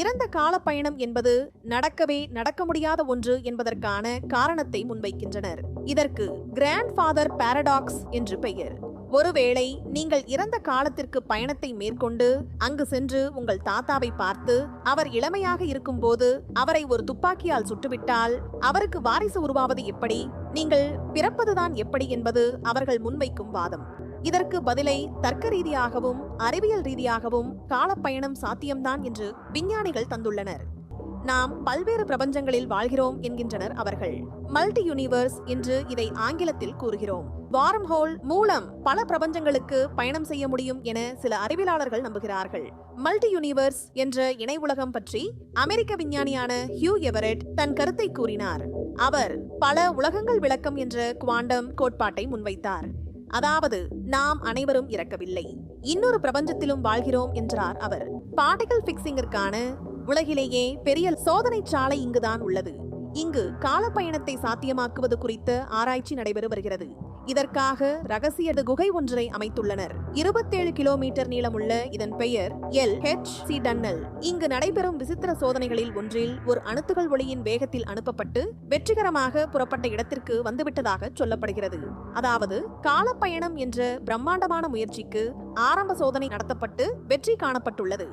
இறந்த கால பயணம் என்பது நடக்கவே நடக்க முடியாத ஒன்று என்பதற்கான காரணத்தை முன்வைக்கின்றனர். இதற்கு கிராண்ட் ஃபாதர் பாரடாக்ஸ் என்று பெயர். ஒருவேளை நீங்கள் இறந்த காலத்திற்கு பயணத்தை மேற்கொண்டு அங்கு சென்று உங்கள் தாத்தாவை பார்த்து அவர் இளமையாக இருக்கும்போது அவரை ஒரு துப்பாக்கியால் சுட்டுவிட்டால் அவருக்கு வாரிசு உருவாவது எப்படி? நீங்கள் பிறப்பதுதான் எப்படி என்பது அவர்கள் முன்வைக்கும் வாதம். இதற்கு பதிலை தர்க்க ரீதியாகவும் அறிவியல் ரீதியாகவும் காலப்பயணம் சாத்தியம்தான் என்று விஞ்ஞானிகள் தந்துள்ளனர். நாம் பல்வேறு பிரபஞ்சங்களில் வாழ்கிறோம் என்கின்றனர் அவர்கள். மல்டி யூனிவர்ஸ் என்று இதை ஆங்கிலத்தில் கூறுகிறோம். வாரம் ஹோல் மூலம் பல பிரபஞ்சங்களுக்கு பயணம் செய்ய முடியும் என சில அறிவியலாளர்கள் நம்புகிறார்கள். மல்டி யூனிவர்ஸ் என்ற இணை உலகம் பற்றி அமெரிக்க விஞ்ஞானியான ஹியூ எவரெட் தன் கருத்தை கூறினார். அவர் பல உலகங்கள் விளக்கம் என்ற குவாண்டம் கோட்பாட்டை முன்வைத்தார். அதாவது நாம் அனைவரும் இறக்கவில்லை. இன்னொரு பிரபஞ்சத்திலும் வாழ்கிறோம் என்றார் அவர். பார்ட்டிகல் பிக்சிங்கிற்கான உலகிலேயே பெரிய சோதனை சாலை இங்குதான் உள்ளது. இங்கு காலப்பயணத்தை சாத்தியமாக்குவது குறித்த ஆராய்ச்சி நடைபெறு வருகிறது. இதற்காக ரகசிய குகை ஒன்றை அமைத்துள்ளனர். இருபத்தேழு கிலோமீட்டர் நீளமுள்ள இதன் பெயர் எல். ஹெச். சி. டன்னல். இங்கு நடைபெறும் விசித்திர சோதனைகளில் ஒன்றில் ஒரு அணுத்துகள் ஒளியின் வேகத்தில் அனுப்பப்பட்டு வெற்றிகரமாக புறப்பட்ட இடத்திற்கு வந்துவிட்டதாக சொல்லப்படுகிறது. அதாவது காலப்பயணம் என்ற பிரம்மாண்டமான முயற்சிக்கு ஆரம்ப சோதனை நடத்தப்பட்டு வெற்றி காணப்பட்டுள்ளது.